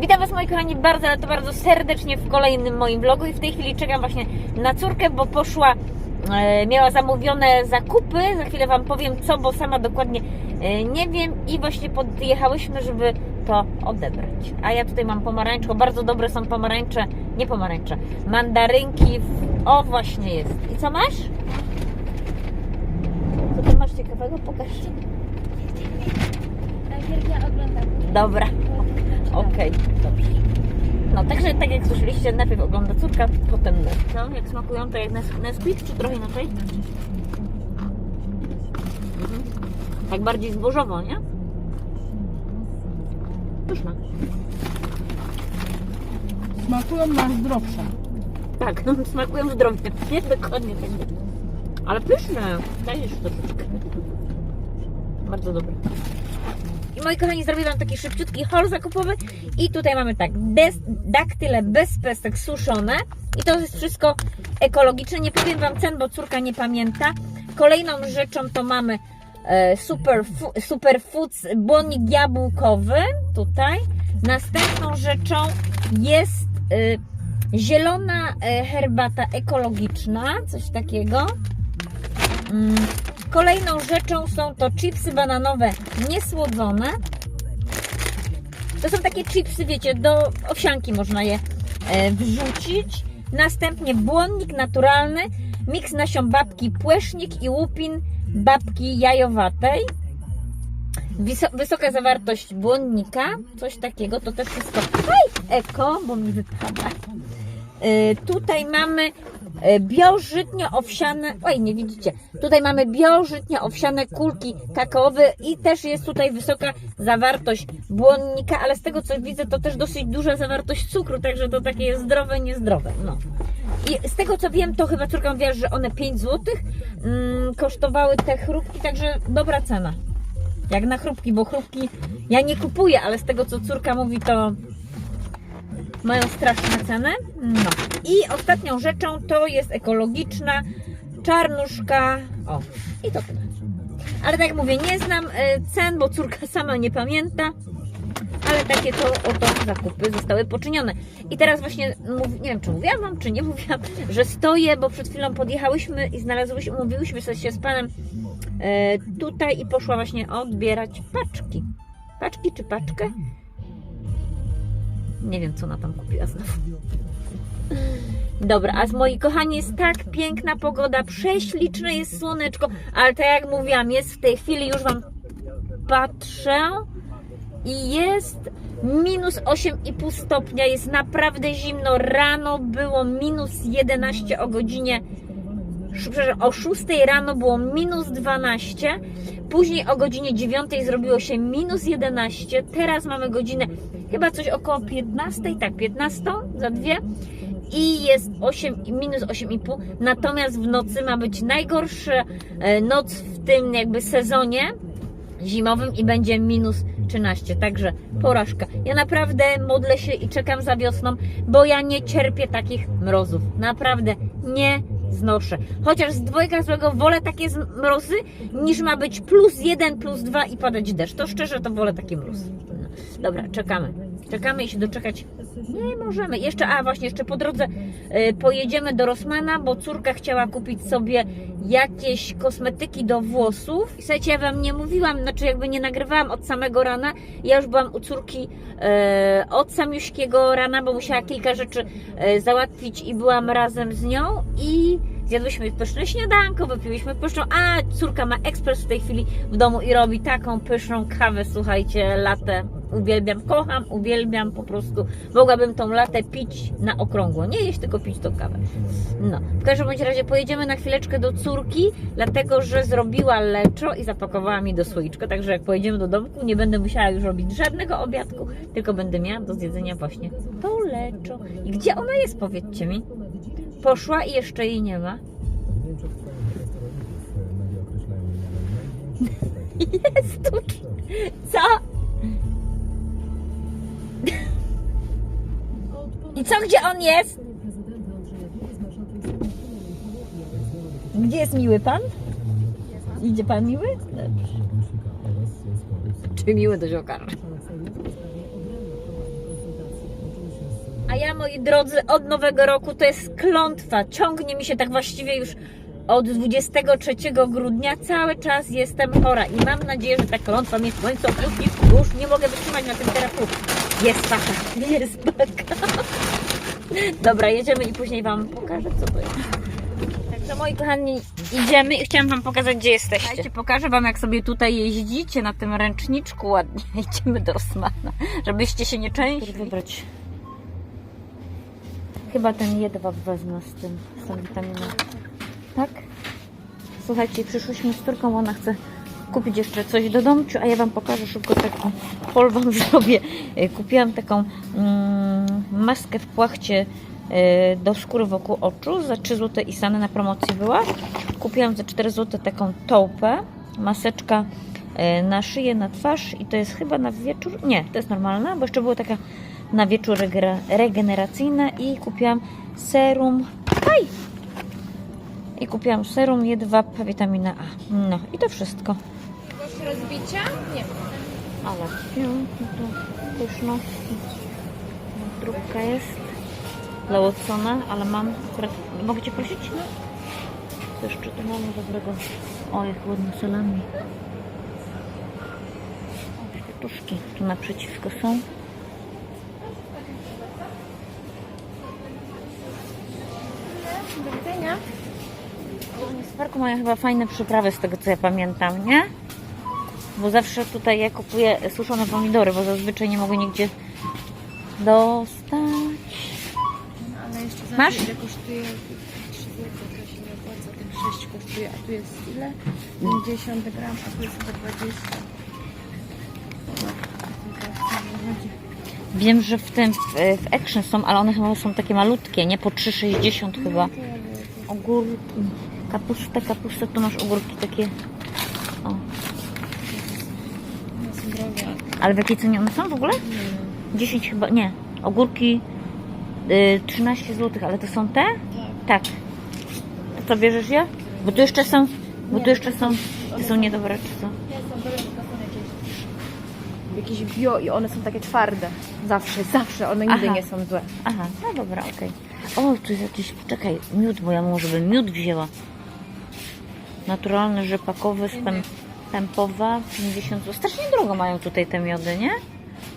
Witam Was moi kochani bardzo, ale to bardzo serdecznie w kolejnym moim vlogu i w tej chwili czekam właśnie na córkę, bo poszła, e, miała zamówione zakupy, za chwilę Wam powiem co, bo sama dokładnie e, nie wiem i właśnie podjechałyśmy, żeby to odebrać. A ja tutaj mam pomarańczko, bardzo dobre są pomarańcze, nie pomarańcze, mandarynki, w... o właśnie jest. I co masz? Co ty masz ciekawego? Pokaż. Najpierw ja oglądam. Dobra. Okej, dobrze. No, także tak jak słyszeliście, najpierw ogląda córka, potem my. Co? Jak smakują to jak Nes- Nesquik, czy trochę inaczej? Mhm. Tak bardziej zbożowo, nie? Pyszne. Smakują na zdrowsze. Tak, no, smakują zdrowie. Nie dokładnie tak. Ale pyszne. Dajesz troszeczkę. Bardzo dobre. I moi kochani, zrobię Wam taki szybciutki haul zakupowy. I tutaj mamy tak, daktyle bez pestek suszone. I to jest wszystko ekologiczne. Nie powiem Wam cen, bo córka nie pamięta. Kolejną rzeczą to mamy e, super, superfoods błonik jabłkowy. Tutaj. Następną rzeczą jest e, zielona e, herbata ekologiczna. Coś takiego. Mm, Kolejną rzeczą są to chipsy bananowe niesłodzone. To są takie chipsy, wiecie, do owsianki można je e, wrzucić. Następnie błonnik naturalny, miks nasion babki płesznik i łupin babki jajowatej. Wysoka zawartość błonnika, coś takiego, to też wszystko Aj, eko, bo mi wypada. Y, Tutaj mamy y, biożytnio-owsiane, oj nie widzicie, tutaj mamy biożytnio-owsiane kulki kakaowe i też jest tutaj wysoka zawartość błonnika, ale z tego co widzę to też dosyć duża zawartość cukru, także to takie jest zdrowe, niezdrowe, no. I z tego co wiem, to chyba córka mówiła, że one 5 zł mm, kosztowały te chrupki, także dobra cena. Jak na chrupki, bo chrupki ja nie kupuję, ale z tego co córka mówi, to mają straszne cenę. No. I ostatnią rzeczą to jest ekologiczna czarnuszka. O, i to tyle. Ale tak jak mówię, nie znam e, cen, bo córka sama nie pamięta. Ale takie to oto zakupy zostały poczynione. I teraz właśnie, nie wiem czy mówiłam Wam, czy nie mówiłam, że stoję, bo przed chwilą podjechałyśmy i znalazłyśmy, umówiłyśmy się z Panem e, tutaj i poszła właśnie odbierać paczki. Paczki czy paczkę? Nie wiem, co ona tam kupiła znowu. Dobra, a z moi kochani jest tak piękna pogoda, prześliczne jest słoneczko, ale tak jak mówiłam, jest w tej chwili, już Wam patrzę i jest minus 8,5 stopnia, jest naprawdę zimno. Rano było minus 11 o godzinie przepraszam, o 6 rano było minus 12, później o godzinie 9 zrobiło się minus 11, teraz mamy godzinę chyba coś około 15, tak 15 za dwie i jest 8, minus 8,5, natomiast w nocy ma być najgorsza e, noc w tym jakby sezonie zimowym i będzie minus 13, także porażka. Ja naprawdę modlę się i czekam za wiosną, bo ja nie cierpię takich mrozów. Naprawdę nie znoszę. Chociaż z dwojga złego wolę takie mrozy, niż ma być plus jeden, plus dwa i padać deszcz. To szczerze, to wolę takie mrozy. No. Dobra, czekamy. Czekamy i się doczekać nie możemy. Jeszcze, a właśnie, jeszcze po drodze y, pojedziemy do Rosmana, bo córka chciała kupić sobie jakieś kosmetyki do włosów. I słuchajcie, ja Wam nie mówiłam, znaczy jakby nie nagrywałam od samego rana. Ja już byłam u córki e, od samiuśkiego rana, bo musiała kilka rzeczy e, załatwić i byłam razem z nią i zjadłyśmy pyszne śniadanko, wypiłyśmy pyszną, a córka ma ekspres w tej chwili w domu i robi taką pyszną kawę, słuchajcie, latę. Uwielbiam, kocham, uwielbiam po prostu. Mogłabym tą latę pić na okrągło. Nie jeść, tylko pić tą kawę. No, w każdym bądź razie pojedziemy na chwileczkę do córki, dlatego że zrobiła leczo i zapakowała mi do słoiczka, także jak pojedziemy do domku, nie będę musiała już robić żadnego obiadku, tylko będę miała do zjedzenia właśnie to leczo. I gdzie ona jest, powiedzcie mi? Poszła i jeszcze jej nie ma. Jest tu. Co? I co, gdzie on jest? Gdzie jest miły pan? Idzie pan miły? Czy miły to się okaże? A ja, moi drodzy, od nowego roku to jest klątwa. Ciągnie mi się tak właściwie już od 23 grudnia. Cały czas jestem chora i mam nadzieję, że ta klątwa mnie w końcu opuści. Już nie mogę wytrzymać na tym terapu. Jest paka, jest paka. Dobra, jedziemy i później Wam pokażę, co to jest. Także moi kochani, idziemy i chciałam Wam pokazać, gdzie jesteście. Słuchajcie, pokażę Wam, jak sobie tutaj jeździcie na tym ręczniczku ładnie. Idziemy do Rosmana, żebyście się nie częścili. wybrać. Chyba ten jedwab wezmę z tym, z tą witaminą. Tak? Słuchajcie, przyszłyśmy z Turką, ona chce kupić jeszcze coś do domciu, a ja Wam pokażę szybko taką pol Wam zrobię. E, Kupiłam taką mm, maskę w płachcie e, do skóry wokół oczu za 3 zł i Sany na promocji była. Kupiłam za 4 zł taką tołpę, maseczka e, na szyję, na twarz i to jest chyba na wieczór, nie, to jest normalna, bo jeszcze była taka na wieczór regeneracyjna i kupiłam serum, aj, i kupiłam serum jedwab, witamina A. No i to wszystko. Rozbicia? Nie. Ale piękne to pyszności. Drobka jest Watsona, ale mam akurat... Mogę Cię prosić? No. Co jeszcze tu mamy dobrego? O, jak ładne salami. O, kwiatuszki tu naprzeciwko są. Do widzenia. W parku mają chyba fajne przyprawy z tego co ja pamiętam, nie? Bo zawsze tutaj ja kupuję suszone pomidory, bo zazwyczaj nie mogę nigdzie dostać. Ale jeszcze za Masz? ile kosztuje 3 zł, to się nie opłaca, ten 6 kosztuje, a tu jest ile? 50 gram, a tu jest chyba 20. Wiem, że w tym w, w Action są, ale one chyba są takie malutkie, nie po 3,60 chyba. Ogórki, kapustę, kapustę, tu masz ogórki takie. O. Jest droga. Ale w jakiej cenie one są w ogóle? 10 chyba, nie. Ogórki y, 13 zł, ale to są te? Tak. To co bierzesz je? Bo tu jeszcze są, bo tu jeszcze są, te są niedobre, czy co? Nie, są dobre, tylko są jakieś, jakieś bio i one są takie twarde. Zawsze, zawsze, one nigdy Aha. nie są złe. Aha, no dobra, okej. O, tu jest jakiś, czekaj, miód, bo ja może bym miód wzięła. Naturalny, rzepakowy, spem, pępowa, 50 zł. Strasznie drogo mają tutaj te miody, nie?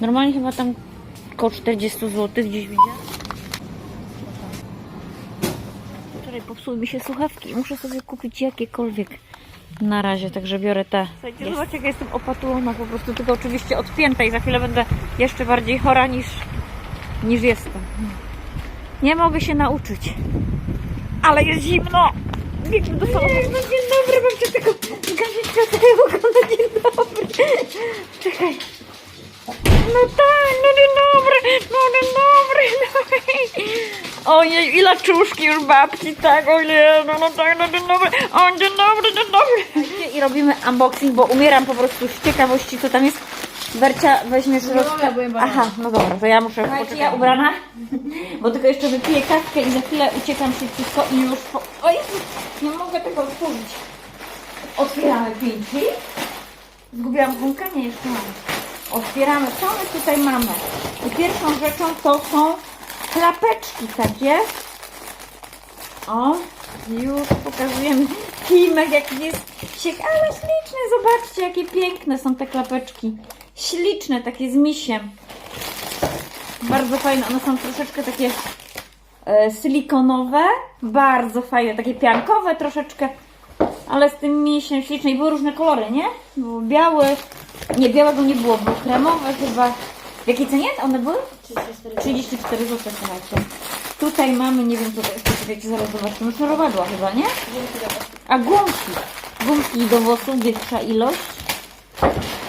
Normalnie chyba tam około 40 zł gdzieś widziałam. Wczoraj popsuły mi się słuchawki i muszę sobie kupić jakiekolwiek na razie, także biorę te. Słuchajcie, zobaczcie jak jestem opatulona po prostu, tylko oczywiście odpięta i za chwilę będę jeszcze bardziej chora niż, niż jestem. Nie mogę się nauczyć. Ale jest zimno! Biegnę do salonu. Mam cię tylko zgasić światełko. No dzień dobry. Czekaj. No tak, no dzień dobry, no dzień dobry. No. Ojej, ile czuszki już babci, tak, ojej, no, no tak, no dzień dobry, o dzień dobry, dzień dobry. I robimy unboxing, bo umieram po prostu z ciekawości, co tam jest. Bercia, weźmiesz No roz... dobra, byłem bardzo- Aha, no dobra, to ja muszę poczekać. ja ubrana, bo tylko jeszcze wypiję kawkę i za chwilę uciekam szybciutko i już po... O Jezu, nie mogę tego otworzyć. Otwieramy pinki. Zgubiłam gumkę? Nie, jeszcze mam. Otwieramy, co my tutaj mamy? I pierwszą rzeczą to są klapeczki takie. O, już pokazujemy. Kimek jaki jest siek, ale śliczny. Zobaczcie, jakie piękne są te klapeczki. Śliczne, takie z misiem. Bardzo fajne. One są troszeczkę takie e, silikonowe. Bardzo fajne, takie piankowe troszeczkę. Ale z tym misiem śliczne. I były różne kolory, nie? Był biały. Nie, białego nie było. Był kremowy chyba. W jakiej cenie one były? 34 zł, słuchajcie. Tutaj mamy, nie wiem co to jest, czekajcie, zaraz zobaczymy, sznurowadła chyba, nie? A gumki. Gumki do włosów, większa ilość.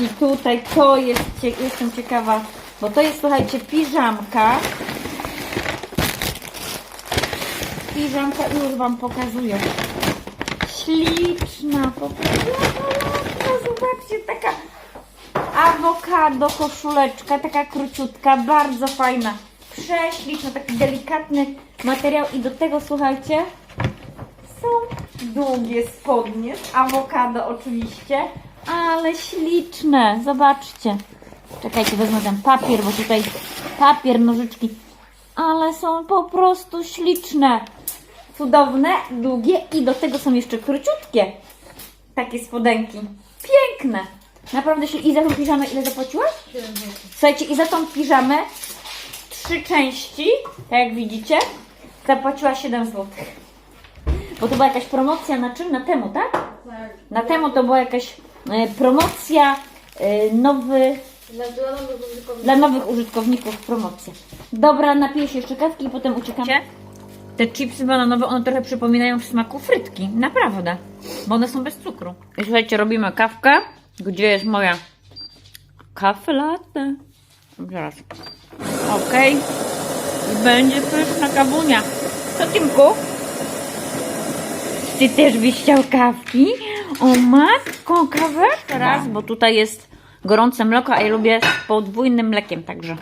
I tutaj to jest, jestem ciekawa, bo to jest, słuchajcie, piżamka. Piżamka, już Wam pokazuję. Śliczna, po prostu. Jaka ładna, Zobaczcie, taka awokado koszuleczka, taka króciutka, bardzo fajna. Prześliczna, taki delikatny materiał i do tego, słuchajcie, są długie spodnie z awokado oczywiście, ale śliczne, zobaczcie. Czekajcie, wezmę ten papier, bo tutaj papier, nożyczki. ale są po prostu śliczne. Cudowne, długie i do tego są jeszcze króciutkie. Takie spodenki. Piękne. Naprawdę się... I za tą piżamę ile zapłaciłaś? Słuchajcie, i za tą piżamę trzy części, tak jak widzicie, zapłaciła 7 zł. Bo to była jakaś promocja na czym? Na temu, tak? Tak. Na temu to była jakaś e, promocja, e, nowy, Dla, dla nowych użytkowników. dla nowych użytkowników promocja. Dobra, napiję się jeszcze kawki i potem uciekam. Te chipsy bananowe, one trochę przypominają w smaku frytki. Naprawdę. Bo one są bez cukru. I słuchajcie, robimy kawkę. Gdzie jest moja kafe latte? Zaraz. Okej. I będzie pyszna kawunia. Co, Timku? Ty też byś chciał kawki? O matko, kawę? Teraz, bo tutaj jest gorące mleko, a ja lubię z podwójnym mlekiem, także.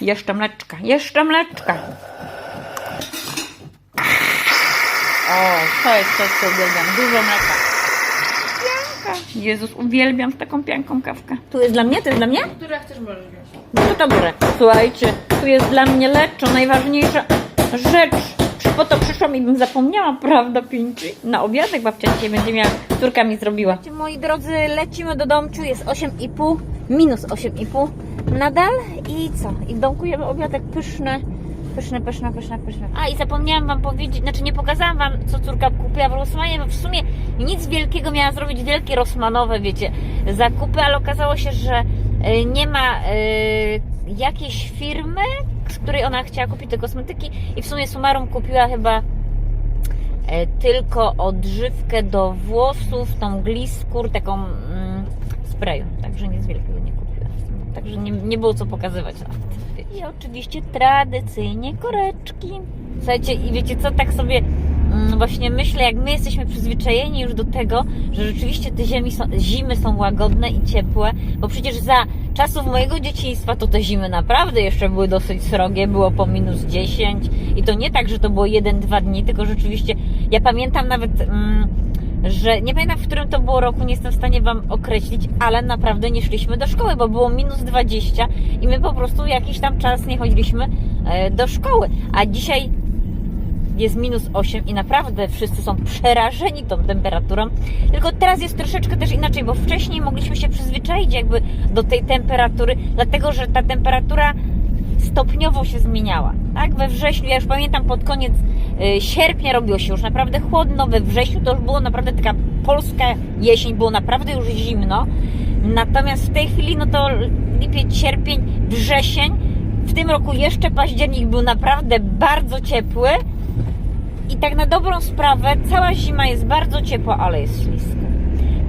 Jeszcze mleczka, jeszcze mleczka. O, to jest coś, co uwielbiam. Dużo mleka. Pianka. Jezus, uwielbiam taką pianką kawkę. Tu jest dla mnie? To jest dla mnie? Która chcesz możesz wziąć. No to dobrze. Słuchajcie, tu jest dla mnie leczo, najważniejsza rzecz. Po to przyszłam i bym zapomniała, prawda, Pinci? Na obiadek babcia dzisiaj będzie miała, córka mi zrobiła. Moi drodzy, lecimy do domciu, jest 8,5, minus 8,5 nadal i co? I w domku jemy obiadek pyszny, pyszny, pyszny, pyszny, pyszny. A i zapomniałam Wam powiedzieć, znaczy nie pokazałam Wam, co córka kupiła w Rosmanie, bo w sumie nic wielkiego miała zrobić, wielkie rosmanowe, wiecie, zakupy, ale okazało się, że y, nie ma y, jakiejś firmy, z której ona chciała kupić te kosmetyki i w sumie summarum kupiła chyba e, tylko odżywkę do włosów, tą gliskur, taką mm, sprayu, także nic wielkiego nie kupiła. Także nie, nie było co pokazywać nawet. I oczywiście tradycyjnie koreczki. Słuchajcie, i wiecie co, tak sobie mm, właśnie myślę, jak my jesteśmy przyzwyczajeni już do tego, że rzeczywiście te ziemi są, zimy są łagodne i ciepłe, bo przecież za czasów mojego dzieciństwa to te zimy naprawdę jeszcze były dosyć srogie, było po minus 10 i to nie tak, że to było 1-2 dni, tylko rzeczywiście, ja pamiętam nawet... Mm, że nie pamiętam, w którym to było roku, nie jestem w stanie Wam określić, ale naprawdę nie szliśmy do szkoły, bo było minus 20 i my po prostu jakiś tam czas nie chodziliśmy e, do szkoły. A dzisiaj jest minus 8 i naprawdę wszyscy są przerażeni tą temperaturą. Tylko teraz jest troszeczkę też inaczej, bo wcześniej mogliśmy się przyzwyczaić jakby do tej temperatury, dlatego że ta temperatura stopniowo się zmieniała. Tak, we wrześniu, ja już pamiętam pod koniec y, sierpnia robiło się już naprawdę chłodno, we wrześniu to już było naprawdę taka polska jesień, było naprawdę już zimno. Natomiast w tej chwili, no to lipiec, sierpień, wrzesień, w tym roku jeszcze październik był naprawdę bardzo ciepły. I tak na dobrą sprawę, cała zima jest bardzo ciepła, ale jest śliska.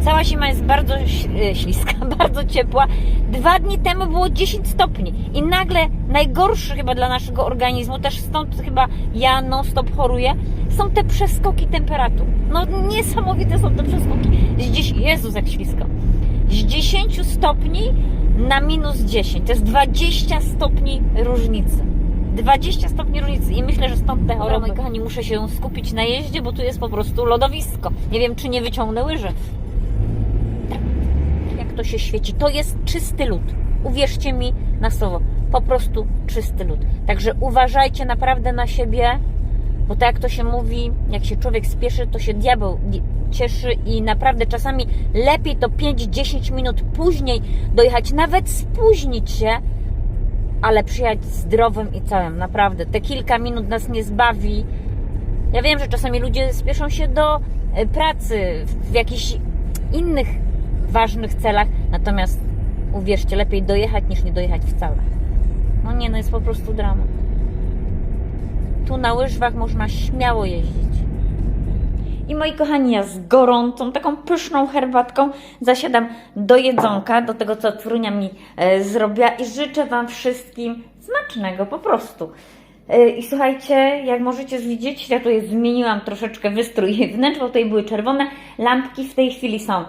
Cała zima jest bardzo e, śliska, bardzo ciepła. Dwa dni temu było 10 stopni i nagle najgorszy chyba dla naszego organizmu, też stąd chyba ja non stop choruję, są te przeskoki temperatur. No niesamowite są te przeskoki. Z 10, Jezus jak ślisko. Z 10 stopni na minus 10. To jest 20 stopni różnicy. 20 stopni różnicy i myślę, że stąd te choroby. Kochani, muszę się skupić na jeździe, bo tu jest po prostu lodowisko. Nie wiem, czy nie wyciągnę łyży. To się świeci. To jest czysty lód. Uwierzcie mi na słowo. Po prostu czysty lód. Także uważajcie naprawdę na siebie, bo tak jak to się mówi, jak się człowiek spieszy, to się diabeł di- cieszy i naprawdę czasami lepiej to 5-10 minut później dojechać, nawet spóźnić się, ale przyjechać zdrowym i całym, naprawdę. Te kilka minut nas nie zbawi. Ja wiem, że czasami ludzie spieszą się do e, pracy w jakichś innych ważnych celach, natomiast uwierzcie, lepiej dojechać niż nie dojechać wcale. No nie, no jest po prostu dramat. Tu na łyżwach można śmiało jeździć. I moi kochani, ja z gorącą, taką pyszną herbatką zasiadam do jedzonka, do tego, co Trunia mi e, zrobiła i życzę Wam wszystkim smacznego po prostu. E, I słuchajcie, jak możecie widzieć, ja tutaj zmieniłam troszeczkę wystrój wnętrz, bo tutaj były czerwone lampki, w tej chwili są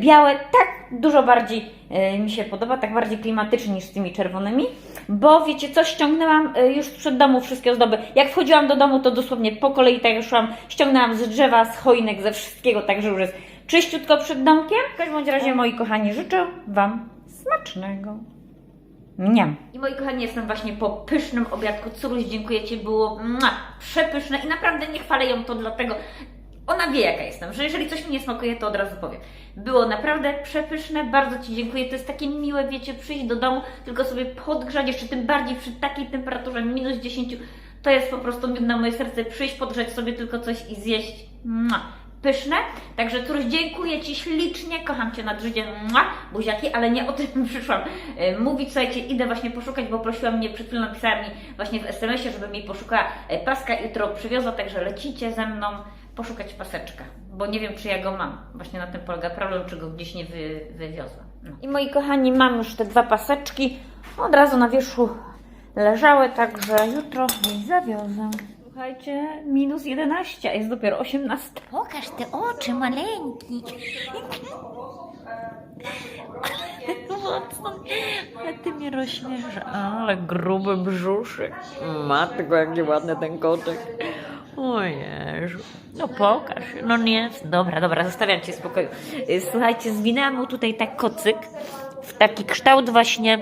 białe, tak dużo bardziej e, mi się podoba, tak bardziej klimatycznie niż z tymi czerwonymi, bo wiecie co, ściągnęłam e, już sprzed domu wszystkie ozdoby. Jak wchodziłam do domu, to dosłownie po kolei tak szłam, ściągnęłam z drzewa, z choinek, ze wszystkiego, także już jest czyściutko przed domkiem. W każdym razie, moi kochani, życzę Wam smacznego. Mniam. I moi kochani, jestem właśnie po pysznym obiadku. Curuś, dziękuję Ci, było mua, przepyszne i naprawdę nie chwalę ją to dlatego, ona wie jaka jestem, że jeżeli coś mi nie smakuje, to od razu powiem. Było naprawdę przepyszne, bardzo Ci dziękuję. To jest takie miłe, wiecie, przyjść do domu, tylko sobie podgrzać, jeszcze tym bardziej przy takiej temperaturze minus 10. To jest po prostu miód na moje serce, przyjść, podgrzać sobie tylko coś i zjeść. Mua. Pyszne, także Turuś, dziękuję Ci ślicznie, kocham Cię nad życiem, Mua. buziaki, ale nie o tym przyszłam e, mówić. Słuchajcie, idę właśnie poszukać, bo prosiła mnie, przed chwilą napisała mi właśnie w SMS-ie, żebym jej poszukała e, paska jutro przywiozła, także lecicie ze mną poszukać paseczka, bo nie wiem, czy ja go mam. Właśnie na tym polega problem, czy go gdzieś nie wy, wywiozłam. No. I moi kochani, mam już te dwa paseczki. Od razu na wierzchu leżały, także jutro je zawiozę. Słuchajcie, minus 11, a jest dopiero 18. Pokaż te oczy maleńki. Mocno. Ale ty mnie rozśmieszasz. Ale gruby brzuszek. Matko, jaki ładny ten kotek. O. No pokaż. No nie. Dobra, dobra, zostawiam Cię w spokoju. Y, Słuchajcie, zwinęłam mu tutaj tak kocyk w taki kształt właśnie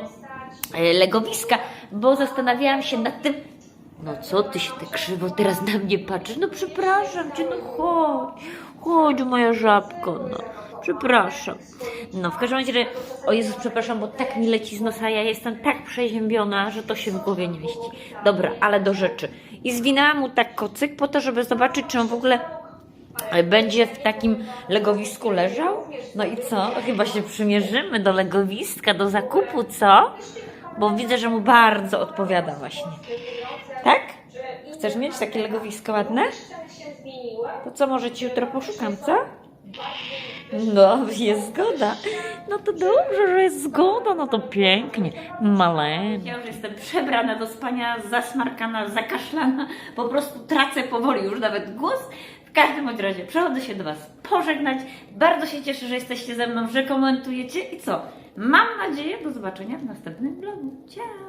y, legowiska, bo zastanawiałam się nad tym, no co ty się tak krzywo teraz na mnie patrzysz? No przepraszam cię, no chodź, chodź moja żabko, no. Przepraszam. No, w każdym razie, o Jezus, przepraszam, bo tak mi leci z nosa, ja jestem tak przeziębiona, że to się w głowie nie mieści. Dobra, ale do rzeczy. I zwinęłam mu tak kocyk po to, żeby zobaczyć, czy on w ogóle e, będzie w takim legowisku leżał. No i co? Chyba się przymierzymy do legowiska, do zakupu, co? Bo widzę, że mu bardzo odpowiada właśnie. Tak? Chcesz mieć takie legowisko ładne? To co, może ci jutro poszukam, co? No, jest zgoda. No to dobrze, że jest zgoda, no to pięknie. Maleńka. Ja już jestem przebrana do spania, zasmarkana, zakaszlana. Po prostu tracę powoli już nawet głos. W każdym bądź razie przechodzę się do Was pożegnać. Bardzo się cieszę, że jesteście ze mną, że komentujecie. I co? Mam nadzieję do zobaczenia w następnym vlogu. Ciao!